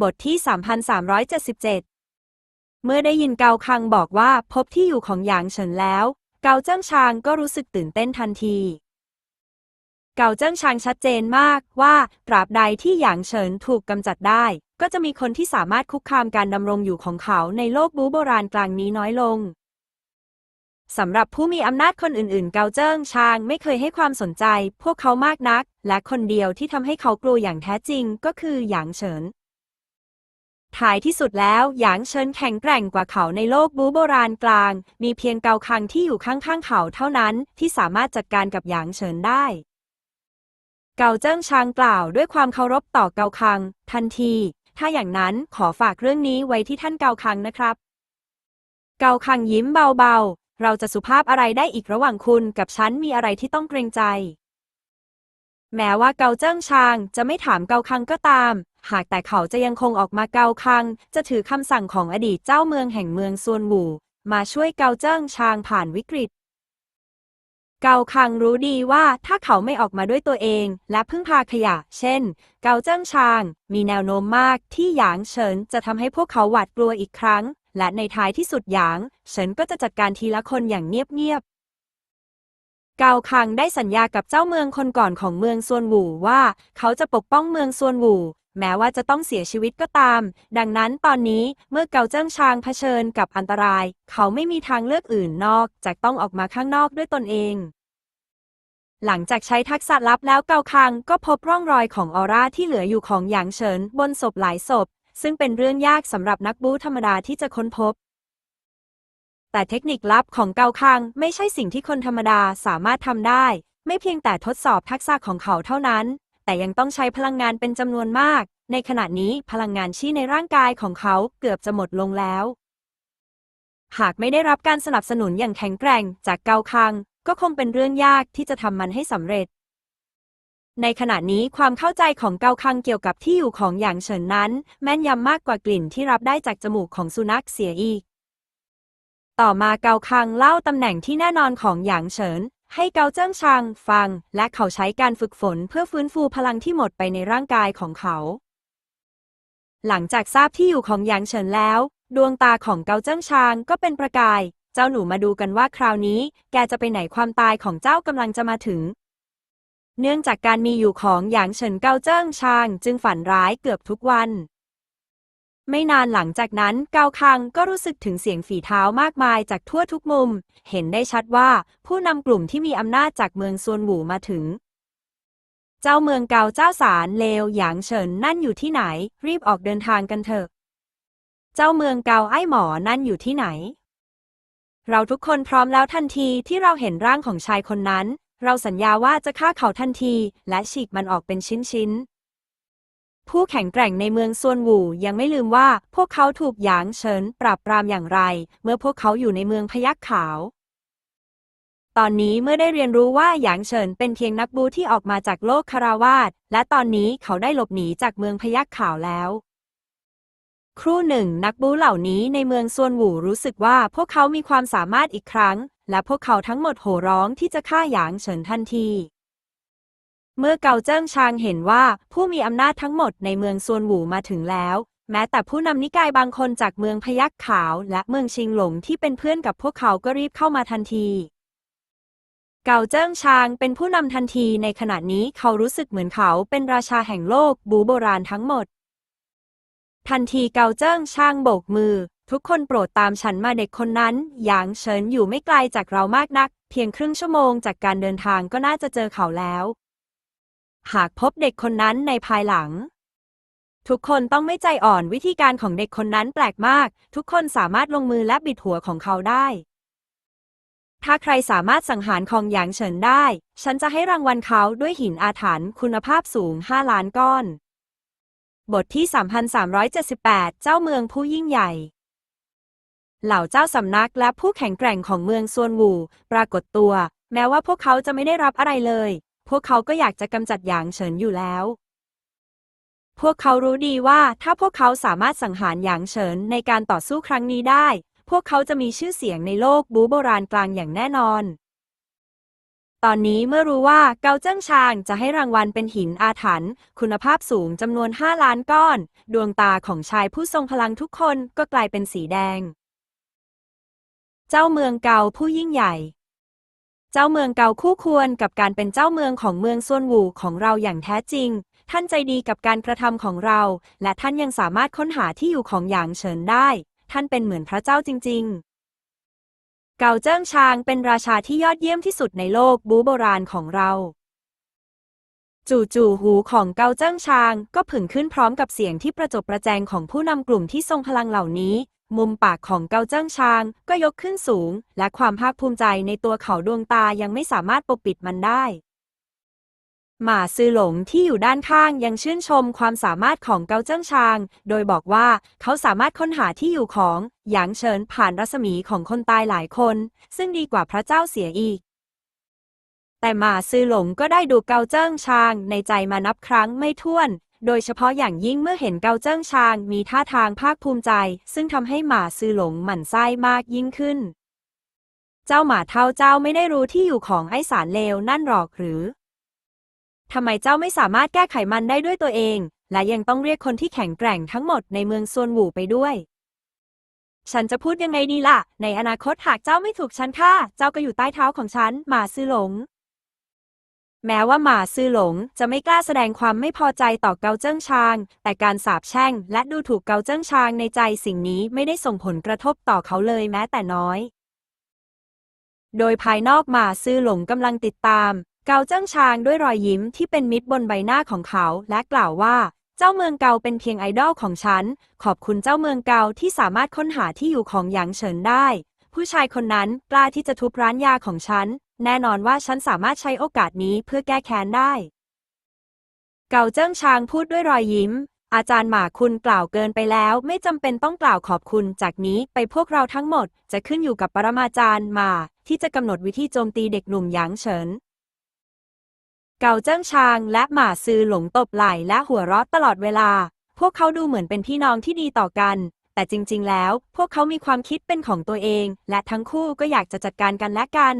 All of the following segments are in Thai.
บทที่ 3377 เมื่อได้ยินเกาคังบอกว่าพบที่อยู่ของหยางเฉินแล้ว เกาเจิ้งชางก็รู้สึกตื่นเต้นทันที เกาเจิ้งชางชัดเจนมากว่าตราบใดที่หยางเฉินถูกกำจัดได้ ก็จะมีคนที่สามารถคุกคามการดำรงอยู่ของเขาในโลกบูโบราณกลางนี้น้อยลงสำหรับผู้มีอำนาจคนอื่นๆ เกาเจิ้งชางไม่เคยให้ความสนใจ พวกเขามากนัก และคนเดียวที่ทำให้เขากลัวอย่างแท้จริงก็คือหยางเฉิน ท้ายที่สุดแล้วหยางเฉินแข็งแกร่งกว่าเขาในโลกบูโบราณกลาง มีเพียงเกาคังที่อยู่ข้างๆเขาเท่านั้นที่สามารถจัดการกับหยางเฉินได้ เกาเจิ้งชางกล่าวด้วยความเคารพต่อเกาคัง ทันที ถ้าอย่างนั้นขอฝากเรื่องนี้ไว้ที่ท่านเกาคังนะครับ เกาคังยิ้มเบาๆ เราจะสุภาพอะไรได้อีกระหว่างคุณกับฉันมีอะไรที่ต้องเกรงใจแม้ว่าเกาเจิ้งชางจะไม่ถามเกาคังก็ตาม หากแต่เขาจะยังคงออกมาเกาคัง จะถือคำสั่งของอดีตเจ้าเมืองแห่งเมืองซวนหวูมาช่วยเกาเจิ้งชางผ่านวิกฤต เกาคังรู้ดีว่าถ้าเขาไม่ออกมาด้วยตัวเอง และพึ่งพาขยะ เช่น เกาเจิ้งชาง มีแนวโน้มมากที่หยางเฉินจะทำให้พวกเขาหวาดกลัวอีกครั้ง และในท้ายที่สุดหยางเฉินก็จะจัดการทีละคนอย่างเงียบๆเกาคังได้สัญญากับเจ้าเมืองคนก่อนของเมืองซวนหวูว่า เขาจะปกป้องเมืองซวนหวู แม้ว่าจะต้องเสียชีวิตก็ตาม ดังนั้นตอนนี้เมื่อเกาเจิ้งชางเผชิญกับอันตราย เขาไม่มีทางเลือกอื่นนอกจากต้องออกมาข้างนอกด้วยตนเอง หลังจากใช้ทักษะลับแล้วเกาคังก็พบร่องรอยของออร่าที่เหลืออยู่ของหยางเฉินบนศพหลายศพ ซึ่งเป็นเรื่องยากสำหรับนักบู๊ธรรมดาที่จะค้นพบ แต่เทคนิคลับของเกาคังไม่ใช่สิ่งที่คนธรรมดาสามารถทำได้ ไม่เพียงแต่ทดสอบทักษะของเขาเท่านั้น แต่ยังต้องใช้พลังงานเป็นจำนวนมาก ในขณะนี้พลังงานชี่ในร่างกายของเขาเกือบจะหมดลงแล้ว หากไม่ได้รับการสนับสนุนอย่างแข็งแกร่งจากเกาคัง ก็คงเป็นเรื่องยากที่จะทำมันให้สำเร็จ ในขณะนี้ความเข้าใจของเกาคังเกี่ยวกับที่อยู่ของหยางเฉินนั้น แม่นยำมากกว่ากลิ่นที่รับได้จากจมูกของสุนัขเสียอีก ต่อมาเกาคังเล่าตำแหน่งที่แน่นอนของหยางเฉิน ให้เกาเจิ้งชางฟัง และเขาใช้การฝึกฝนเพื่อฟื้นฟูพลังที่หมดไปในร่างกายของเขา หลังจากทราบที่อยู่ของหยางเฉินแล้ว ดวงตาของเกาเจิ้งชางก็เป็นประกาย เจ้าหนูมาดูกันว่าคราวนี้ แกจะไปไหนความตายของเจ้ากำลังจะมาถึง เนื่องจากการมีอยู่ของหยางเฉินเกาเจิ้งชาง จึงฝันร้ายเกือบทุกวัน ไม่นานหลังจากนั้นเกาคังก็รู้สึกถึงเสียงฝีเท้ามากมายจากทั่วทุกมุม เห็นได้ชัดว่าผู้นำกลุ่มที่มีอำนาจจากเมืองซวนหวูมาถึง เจ้าเมืองเกาเจ้าสารเลวหยางเฉินนั่นอยู่ที่ไหน รีบออกเดินทางกันเถอะ เจ้าเมืองเกาไอ้หมอนั่นอยู่ที่ไหน เราทุกคนพร้อมแล้วทันทีที่เราเห็นร่างของชายคนนั้น เราสัญญาว่าจะฆ่าเขาทันทีและฉีกมันออกเป็นชิ้นๆ ผู้แข็งแกร่งในเมืองซวนหวูยังไม่ลืมว่าพวกเขาถูกหยางเฉินปราบปรามอย่างไร เมื่อพวกเขาอยู่ในเมืองพยัคฆ์ขาว ตอนนี้เมื่อได้เรียนรู้ว่าหยางเฉินเป็นเพียงนักบูที่ออกมาจากโลกคาราวาสและตอนนี้เขาได้หลบหนีจากเมืองพยัคฆ์ขาวแล้วครู่หนึ่งนักบูเหล่านี้ในเมืองซวนหวูรู้สึกว่าพวกเขามีความสามารถอีกครั้ง และพวกเขาทั้งหมดโห่ร้องที่จะฆ่าหยางเฉินทันที เมื่อเกาเจิ้งชางเห็นว่าผู้มีอำนาจทั้งหมดในเมืองซวนหวูมาถึงแล้ว แม้แต่ผู้นำนิกายบางคนจากเมืองพยัคฆ์ขาว และเมืองชิงหลงที่เป็นเพื่อนกับพวกเขาก็รีบเข้ามาทันที เกาเจิ้งชางเป็นผู้นำทันทีในขณะนี้เขารู้สึกเหมือนเขาเป็นราชาแห่งโลกบูโบราณทั้งหมด ทันทีเกาเจิ้งชางโบกมือ ทุกคนโปรดตามฉันมาเด็กคนนั้นหยางเฉินอยู่ไม่ไกลจากเรามากนัก เพียงครึ่งชั่วโมงจากการเดินทางก็น่าจะเจอเขาแล้ว หากพบเด็กคนนั้นในภายหลัง ทุกคนต้องไม่ใจอ่อนวิธีการของเด็กคนนั้นแปลกมาก ทุกคนสามารถลงมือและบิดหัวของเขาได้ ถ้าใครสามารถสังหารของหยางเฉินได้ ฉันจะให้รางวัลเขาด้วยหินอาถรรพ์คุณภาพสูง 5 ล้านก้อน บทที่ 3378 เจ้าเมืองผู้ยิ่งใหญ่เหล่าเจ้าสำนักและผู้แข็งแกร่งของเมืองซวนหวูปรากฏตัว แม้ว่าพวกเขาจะไม่ได้รับอะไรเลย วกเขาก็อยากจะกำจัดหยางเฉินอยู่แล้ว พวกเขารู้ดีว่าถ้าพวกเขาสามารถสังหารหยางเฉินในการต่อสู้ครั้งนี้ได้ พวกเขาจะมีชื่อเสียงในโลกบูโบราณกลางอย่างแน่นอน ตอนนี้เมื่อรู้ว่าเกาเจิ้งชางจะให้รางวัลเป็นหินอาถรรพ์คุณภาพสูงจำนวน 5 ล้านก้อน ดวงตาของชายผู้ทรงพลังทุกคนก็กลายเป็นสีแดง เจ้าเมืองเกาผู้ยิ่งใหญ่ เจ้าเมืองเก่าคู่ควรกับการเป็นเจ้าเมืองของเมืองซวนวูของเราอย่างแท้จริง ท่านใจดีกับการกระทำของเรา และท่านยังสามารถค้นหาที่อยู่ของหยางเฉินได้ ท่านเป็นเหมือนพระเจ้าจริง ๆ เกาเจิ้งชางเป็นราชาที่ยอดเยี่ยมที่สุดในโลกบูโบราณของเรา จู่ๆหูของเกาเจิ้งชางก็ผึ่งขึ้นพร้อมกับเสียงที่ประจบประแจงของผู้นำกลุ่มที่ทรงพลังเหล่านี้ มุมปากของเกาเจิ้งชางก็ยกขึ้นสูง และความภาคภูมิใจในตัวเขาดวงตายังไม่สามารถปกปิดมันได้ หมาซือหลงที่อยู่ด้านข้างยังชื่นชมความสามารถของเกาเจิ้งชาง โดยบอกว่าเขาสามารถค้นหาที่อยู่ของหยางเฉินผ่านรัศมีของคนตายหลายคน ซึ่งดีกว่าพระเจ้าเสียอีกแต่หมาซือหลงก็ได้ดูเกาเจิ้งชางในใจมานับครั้งไม่ถ้วน โดยเฉพาะอย่างยิ่งเมื่อเห็นเกาเจิ้งชางมีท่าทางภาคภูมิใจ ซึ่งทำให้หมาซือหลงหมั่นไส้มากยิ่งขึ้น เจ้าหมาเท่าเจ้าไม่ได้รู้ที่อยู่ของไอสารเลวนั่นหรอกหรือทำไมเจ้าไม่สามารถแก้ไขมันได้ด้วยตัวเอง และยังต้องเรียกคนที่แข็งแกร่งทั้งหมดในเมืองซวนหวูไปด้วย ฉันจะพูดยังไงดีล่ะ ในอนาคตหากเจ้าไม่ถูกฉันฆ่า เจ้าก็อยู่ใต้เท้าของฉันหมาซื่อหลง แม้ว่าหมาซื่อหลงจะไม่กล้าแสดงความไม่พอใจต่อเกาเจิ้งชาง แต่การสาบแช่งและดูถูกเกาเจิ้งชางในใจสิ่งนี้ไม่ได้ส่งผลกระทบต่อเขาเลยแม้แต่น้อย โดยภายนอกหมาซื่อหลงกำลังติดตาม เกาเจิ้งชางด้วยรอยยิ้มที่เป็นมิตรบนใบหน้าของเขา และกล่าวว่า เจ้าเมืองเกาเป็นเพียงไอดอลของฉัน ขอบคุณเจ้าเมืองเกาที่สามารถค้นหาที่อยู่ของหยางเฉินได้ ผู้ชายคนนั้นกล้าที่จะทุบร้านยาของฉัน แน่นอนว่าฉันสามารถใช้โอกาสนี้เพื่อแก้แค้นได้ เกาเจิ้งชางพูดด้วยรอยยิ้ม อาจารย์หมาคุณกล่าวเกินไปแล้ว ไม่จำเป็นต้องกล่าวขอบคุณ จากนี้ไปพวกเราทั้งหมด จะขึ้นอยู่กับปรมาจารย์หมา ที่จะกำหนดวิธีโจมตีเด็กหนุ่มหยางเฉินเกาเจิ้งชางและหมาซือหลงตบไหล่และหัวเราะตลอดเวลา พวกเขาดูเหมือนเป็นพี่น้องที่ดีต่อกัน แต่จริง ๆ แล้ว พวกเขามีความคิดเป็นของตัวเอง และทั้งคู่ก็อยากจะจัดการกันและกัน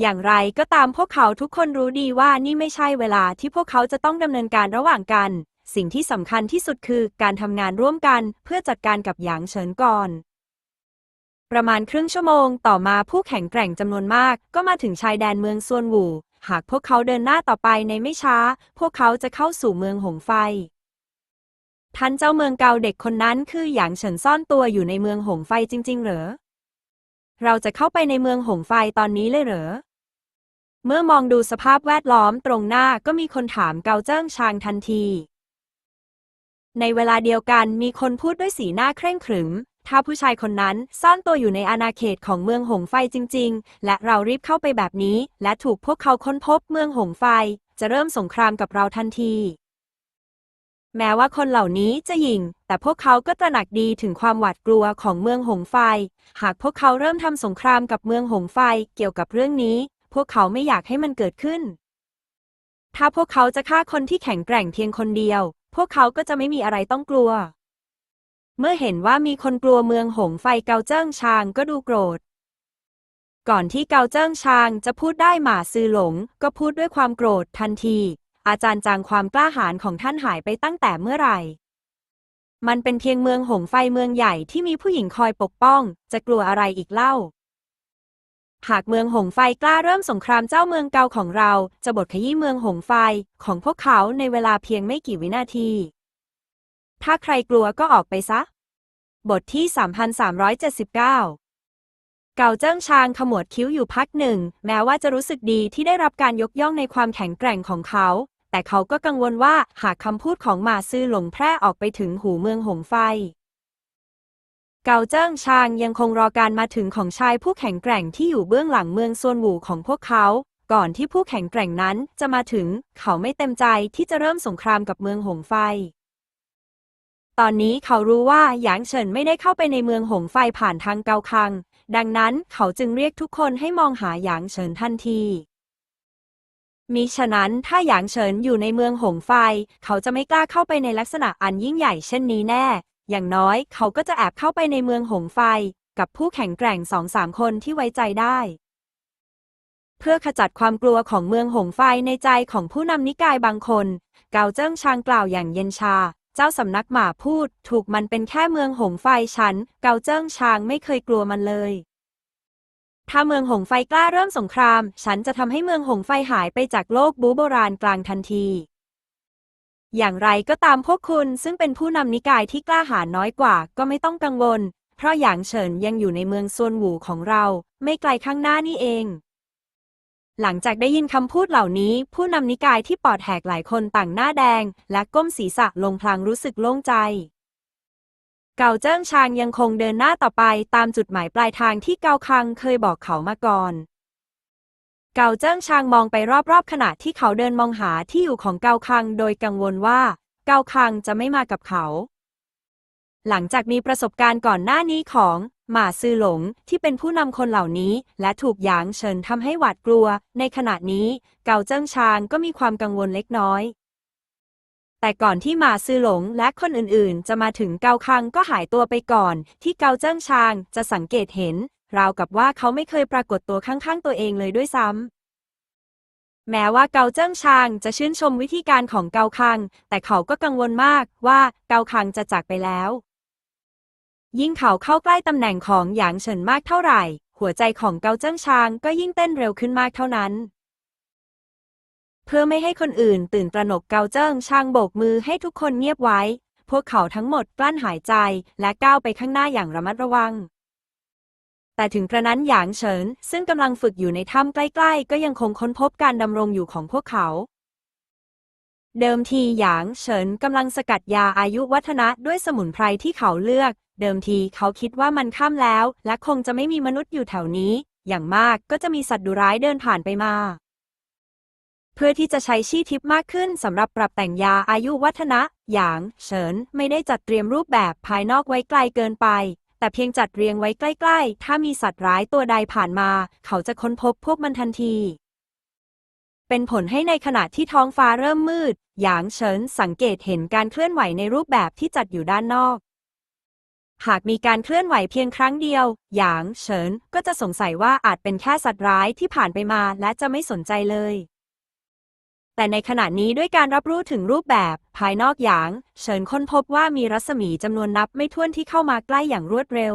อย่างไรก็ตามพวกเขาทุกคนรู้ดีว่านี่ไม่ใช่เวลาที่พวกเขาจะต้องดำเนินการระหว่างกัน สิ่งที่สำคัญที่สุดคือการทำงานร่วมกันเพื่อจัดการกับหยางเฉินก่อน ประมาณครึ่งชั่วโมงต่อมาผู้แข็งแกร่งจำนวนมาก ก็มาถึงชายแดนเมืองซวนหวู หากพวกเขาเดินหน้าต่อไปในไม่ช้า พวกเขาจะเข้าสู่เมืองหงไฟท่านเจ้าเมืองเกาเด็กคนนั้นคือหยางเฉินซ่อนตัวอยู่ในเมืองหงไฟจริง ๆ เหรอ เราจะเข้าไปในเมืองหงไฟตอนนี้เลยเหรอ เมื่อมองดูสภาพแวดล้อมตรงหน้าก็มีคนถามเกาเจิ้งชางทันที ในเวลาเดียวกันมีคนพูดด้วยสีหน้าเคร่งขรึม ถ้าผู้ชายคนนั้นซ่อนตัวอยู่ในอาณาเขตของเมืองหงไฟจริง ๆ และเรารีบเข้าไปแบบนี้ และถูกพวกเขาค้นพบเมืองหงไฟ จะเริ่มสงครามกับเราทันที แม้ว่าคนเหล่านี้จะยิง แต่พวกเขาก็ตระหนักดีถึงความหวาดกลัวของเมืองหงไฟ หากพวกเขาเริ่มทำสงครามกับเมืองหงไฟเกี่ยวกับเรื่องนี้ พวกเขาไม่อยากให้มันเกิดขึ้น ถ้าพวกเขาจะฆ่าคนที่แข็งแกร่งเพียงคนเดียว พวกเขาก็จะไม่มีอะไรต้องกลัว เมื่อเห็นว่ามีคนกลัวเมืองหงไฟเกาเจิ้งชางก็ดูโกรธ ก่อนที่เกาเจิ้งชางจะพูดได้หมาซือหลง ก็พูดด้วยความโกรธทันที อาจารย์จางความกล้าหาญของท่านหายไปตั้งแต่เมื่อไหร่มันเป็นเพียงเมืองหงไฟเมืองใหญ่ที่มีผู้หญิงคอยปกป้อง จะกลัวอะไรอีกเล่า หากเมืองหงไฟกล้าเริ่มสงครามเจ้าเมืองเก่าของเรา จะบดขยี้เมืองหงไฟของพวกเขาในเวลาเพียงไม่กี่วินาที ถ้าใครกลัวก็ออกไปซะ บทที่ 3379เก่าเจิ้งชางขมวดคิ้วอยู่พักหนึ่ง แม้ว่าจะรู้สึกดีที่ได้รับการยกย่องในความแข็งแกร่งของเขา แต่เขาก็กังวลว่าหากคำพูดของมาซื่อหลงแพร่ออกไปถึงหูเมืองหงไฟ เกาเจิ้งชางยังคงรอการมาถึงของชายผู้แข็งแกร่งที่อยู่เบื้องหลังเมืองซวนหวูของพวกเขา ก่อนที่ผู้แข็งแกร่งนั้นจะมาถึง เขาไม่เต็มใจที่จะเริ่มสงครามกับเมืองหงไฟ ตอนนี้เขารู้ว่าหยางเฉินไม่ได้เข้าไปในเมืองหงไฟผ่านทางเกาคัง ดังนั้นเขาจึงเรียกทุกคนให้มองหาหยางเฉินทันทีมิฉะนั้นถ้าหยางเฉินอยู่ในเมืองหงไฟ เขาจะไม่กล้าเข้าไปในลักษณะอันยิ่งใหญ่เช่นนี้แน่ อย่างน้อยเขาก็จะแอบเข้าไปในเมืองหงไฟ กับผู้แข็งแกร่งสองสามคนที่ไว้ใจได้ เพื่อขจัดความกลัวของเมืองหงไฟในใจของผู้นำนิกายบางคน เกาเจิ้งชางกล่าวอย่างเย็นชา เจ้าสำนักหมาพูด ถูกมันเป็นแค่เมืองหงไฟฉัน เกาเจิ้งชางไม่เคยกลัวมันเลย ถ้าเมืองหงไฟกล้าเริ่มสงคราม ฉันจะทำให้เมืองหงไฟหายไปจากโลกบูโบราณกลางทันที อย่างไรก็ตามพวกคุณซึ่งเป็นผู้นำนิกายที่กล้าหาญน้อยกว่า ก็ไม่ต้องกังวล เพราะหยางเฉินยังอยู่ในเมืองซวนหวูของเรา ไม่ไกลข้างหน้านี่เอง หลังจากได้ยินคำพูดเหล่านี้ ผู้นำนิกายที่ปอดแหกหลายคนต่างหน้าแดง และก้มศีรษะลงพลางรู้สึกโล่งใจ เกาเจิ้งชางยังคงเดินหน้าต่อไปตามจุดหมายปลายทางที่เกาคังเคยบอกเขามาก่อน เกาเจิ้งชางมองไปรอบๆ ขณะที่เขาเดินมองหาที่อยู่ของเกาคัง โดยกังวลว่า เกาคังจะไม่มากับเขา หลังจากมีประสบการณ์ก่อนหน้านี้ของ หมาซือหลงที่เป็นผู้นำคนเหล่านี้ และถูกหยางเฉินทำให้หวาดกลัว ในขณะนี้ เกาเจิ้งชางก็มีความกังวลเล็กน้อย แต่ก่อนที่หมาซือหลงและคนอื่นๆ จะมาถึงเกาคังก็หายตัวไปก่อน ที่เกาเจิ้งชางจะสังเกตเห็น ราวกับว่าเขาไม่เคยปรากฏตัวข้างๆตัวเองเลยด้วยซ้ำ แม้ว่าเกาเจิ้งชางจะชื่นชมวิธีการของเกาคัง แต่เขาก็กังวลมากว่าเกาคังจะจากไปแล้ว ยิ่งเขาเข้าใกล้ตำแหน่งของหยางเฉินมากเท่าไหร่ หัวใจของเกาเจิ้งชางก็ยิ่งเต้นเร็วขึ้นมากเท่านั้น เพื่อไม่ให้คนอื่นตื่นตระหนกเกาเจิ้งชางโบกมือให้ทุกคนเงียบไว้ พวกเขาทั้งหมดกลั้นหายใจและก้าวไปข้างหน้าอย่างระมัดระวัง แต่ถึงกระนั้นหยางเฉิน ซึ่งกำลังฝึกอยู่ในถ้ำใกล้ๆ ก็ยังคงค้นพบการดำรงอยู่ของพวกเขา เดิมทีหยางเฉินกำลังสกัดยาอายุวัฒนะด้วยสมุนไพรที่เขาเลือก เดิมทีเขาคิดว่ามันค่ำแล้ว และคงจะไม่มีมนุษย์อยู่แถวนี้ อย่างมากก็จะมีสัตว์ดุร้ายเดินผ่านไปมาเพื่อที่จะใช้ชีทิพย์มากขึ้นสำหรับปรับแต่งยาอายุวัฒนะ หยาง เฉิน ไม่ได้จัดเตรียมรูปแบบภายนอกไว้ไกลเกินไป แต่เพียงจัดเรียงไว้ใกล้ ๆ ถ้ามีสัตว์ร้ายตัวใดผ่านมา เขาจะค้นพบพวกมันทันที เป็นผลให้ในขณะที่ท้องฟ้าเริ่มมืด หยางเฉินสังเกตเห็นการเคลื่อนไหวในรูปแบบที่จัดอยู่ด้านนอก หากมีการเคลื่อนไหวเพียงครั้งเดียว หยางเฉินก็จะสงสัยว่าอาจเป็นแค่สัตว์ร้ายที่ผ่านไปมาและจะไม่สนใจเลย แต่ในขณะนี้ด้วยการรับรู้ถึงรูปแบบภายนอกหยาง เฉินค้นพบว่ามีรัศมีจำนวนนับไม่ถ้วนที่เข้ามาใกล้อย่างรวดเร็ว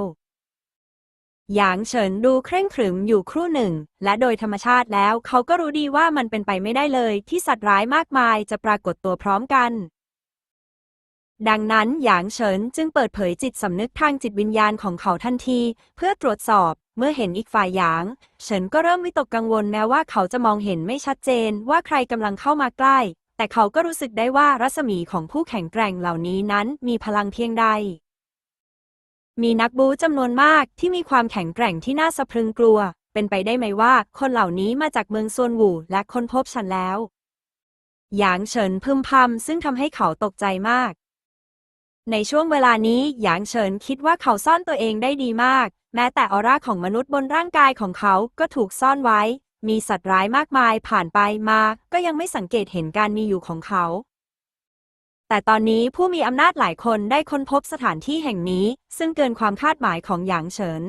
หยางเฉินดูเคร่งขรึมอยู่ครู่หนึ่ง และโดยธรรมชาติแล้วเขาก็รู้ดีว่ามันเป็นไปไม่ได้เลย ที่สัตว์ร้ายมากมายจะปรากฏตัวพร้อมกัน ดังนั้นหยางเฉินจึงเปิดเผยจิตสำนึกทางจิตวิญญาณของเขาทันที เพื่อตรวจสอบ เมื่อเห็นอีกฝ่ายหยาง เฉินก็เริ่มวิตกกังวลแม้ว่าเขาจะมองเห็นไม่ชัดเจนว่าใครกำลังเข้ามาใกล้ แต่เขาก็รู้สึกได้ว่ารัศมีของผู้แข็งแกร่งเหล่านี้นั้นมีพลังเพียงใด มีนักบูจำนวนมากที่มีความแข็งแกร่งที่น่าสะพรึงกลัว เป็นไปได้ไหมว่าคนเหล่านี้มาจากเมืองซวนหวูและค้นพบฉันแล้ว หยางเฉินพึมพำซึ่งทำให้เขาตกใจมาก ในช่วงเวลานี้หยางเฉินคิดว่าเขาซ่อนตัวเองได้ดีมาก แม้แต่ออร่าของมนุษย์บนร่างกายของเขาก็ถูกซ่อนไว้ มีสัตว์ร้ายมากมายผ่านไปมา ก็ยังไม่สังเกตเห็นการมีอยู่ของเขา แต่ตอนนี้ผู้มีอำนาจหลายคนได้ค้นพบสถานที่แห่งนี้ ซึ่งเกินความคาดหมายของหยางเฉิน